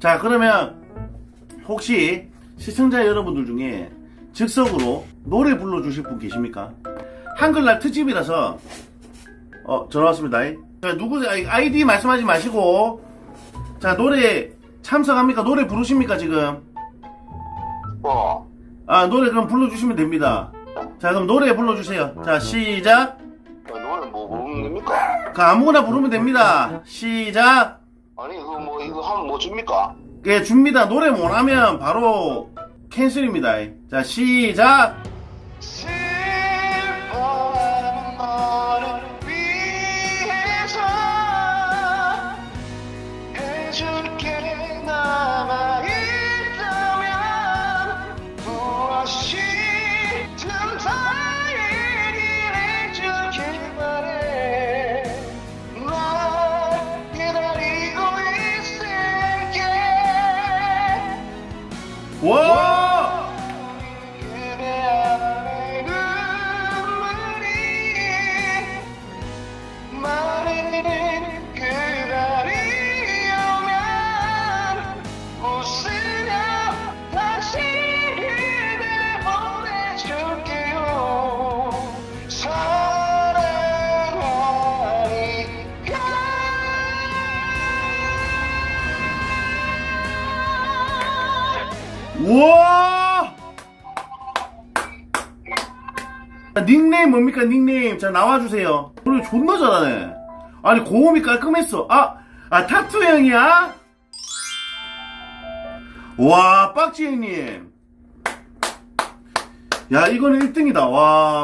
자 그러면 혹시 시청자 여러분들 중에 즉석으로 노래 불러주실 분 계십니까? 한글날 특집이라서 어 전화 왔습니다. 자, 누구 아이- 아이디 말씀하지 마시고 자 노래 참석합니까? 노래 부르십니까 지금? 어. 아 노래 그럼 불러주시면 됩니다. 자 그럼 노래 불러주세요. 자 시작. 어, 노래 뭐 부르는 겁니까? 그 아무거나 부르면 됩니다. 시작. 아니 이거 뭐 이거 하면 뭐 줍니까? 예 줍니다. 노래 못하면 바로 캔슬입니다. 자 시작. 슬퍼하는 너를 위해서 해줄 게 남아있다면 무엇이 와. 우와! 닉네임 뭡니까, 닉네임? 자, 나와주세요. 노래 존나 잘하네. 아니, 고음이 깔끔했어. 아, 아, 타투 형이야? 와, 빡지 형님. 야, 이거는 1등이다. 와.